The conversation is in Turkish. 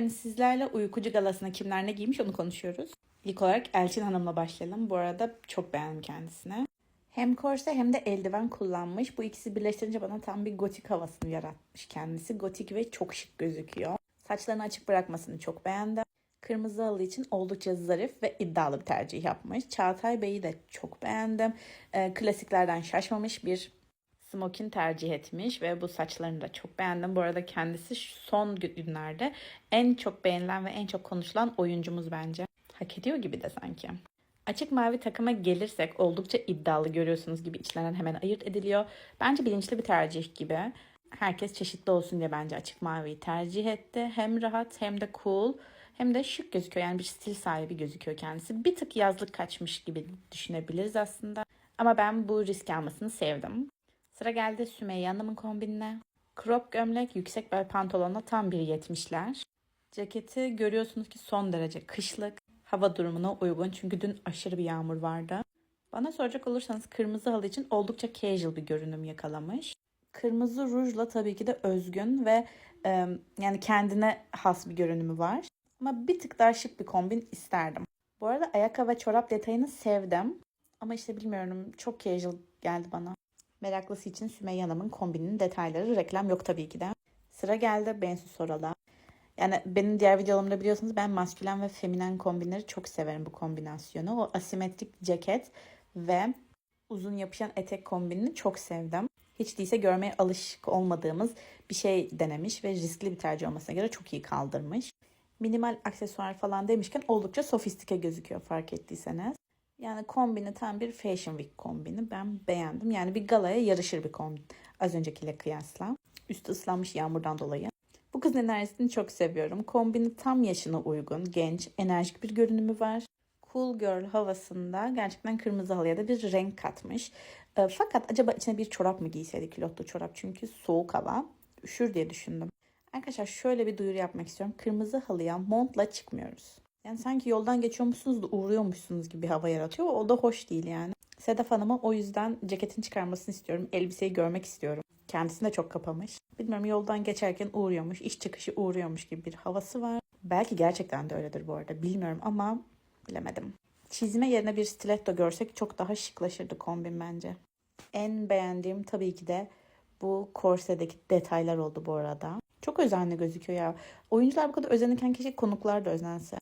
Yani sizlerle uykucu galasına kimler ne giymiş onu konuşuyoruz. İlk olarak Elçin Hanım'la başlayalım. Bu arada çok beğendim kendisine. Hem korse hem de eldiven kullanmış. Bu ikisi birleştirince bana tam bir gotik havasını yaratmış kendisi. Gotik ve çok şık gözüküyor. Saçlarını açık bırakmasını çok beğendim. Kırmızı halı için oldukça zarif ve iddialı bir tercih yapmış. Çağatay Bey'i de çok beğendim. Ee, klasiklerden şaşmamış bir smokin tercih etmiş ve bu saçlarını da çok beğendim. Bu arada kendisi son günlerde en çok beğenilen ve en çok konuşulan oyuncumuz bence. Hak ediyor gibi de sanki. Açık mavi takıma gelirsek oldukça iddialı görüyorsunuz gibi içlerinden hemen ayırt ediliyor. Bence bilinçli bir tercih gibi. Herkes çeşitli olsun diye bence açık maviyi tercih etti. Hem rahat hem de cool hem de şık gözüküyor. Yani bir stil sahibi gözüküyor kendisi. Bir tık yazlık kaçmış gibi düşünebiliriz aslında. Ama ben bu risk almasını sevdim. Sıra geldi Sümeyye Hanım'ın kombinine. Crop gömlek, yüksek bel pantolonla tam bir yetmişler. Ceketi görüyorsunuz ki son derece kışlık. Hava durumuna uygun çünkü dün aşırı bir yağmur vardı. Bana soracak olursanız kırmızı halı için oldukça casual bir görünüm yakalamış. Kırmızı rujla tabii ki de özgün ve e, yani kendine has bir görünümü var. Ama bir tık daha şık bir kombin isterdim. Bu arada ayakkabı ve çorap detayını sevdim. Ama işte bilmiyorum çok casual geldi bana. Meraklısı için Sümeyye Hanım'ın kombininin detayları reklam yok tabii ki de. Sıra geldi Bensu Soral'a. Yani benim diğer videolarımda biliyorsunuz ben maskülen ve feminen kombinleri çok severim bu kombinasyonu. O asimetrik ceket ve uzun yapışan etek kombinini çok sevdim. Hiç değilse görmeye alışık olmadığımız bir şey denemiş ve riskli bir tercih olmasına göre çok iyi kaldırmış. Minimal aksesuar falan demişken oldukça sofistike gözüküyor fark ettiyseniz. Yani kombini tam bir fashion week kombini. Ben beğendim. Yani bir galaya yarışır bir kombin. Az öncekiyle kıyasla. Üstü ıslanmış yağmurdan dolayı. Bu kızın enerjisini çok seviyorum. Kombini tam yaşına uygun, genç, enerjik bir görünümü var. Cool girl havasında gerçekten kırmızı halıya da bir renk katmış. E, fakat acaba içine bir çorap mı giyseydi külotlu çorap çünkü soğuk hava. Üşür diye düşündüm. Arkadaşlar şöyle bir duyuru yapmak istiyorum. Kırmızı halıya montla çıkmıyoruz. Yani sanki yoldan geçiyormuşsunuz da uğruyormuşsunuz gibi bir hava yaratıyor. O da hoş değil yani. Sedef Hanım'a o yüzden ceketini çıkarmasını istiyorum. Elbiseyi görmek istiyorum. Kendisini de çok kapamış. Bilmiyorum yoldan geçerken uğruyormuş, iş çıkışı uğruyormuş gibi bir havası var. Belki gerçekten de öyledir bu arada. Bilmiyorum ama bilemedim. Çizme yerine bir stiletto görsek çok daha şıklaşırdı kombin bence. En beğendiğim tabii ki de bu korsedeki detaylar oldu bu arada. Çok özenli gözüküyor ya. Oyuncular bu kadar özenirken keşke konuklar da özense.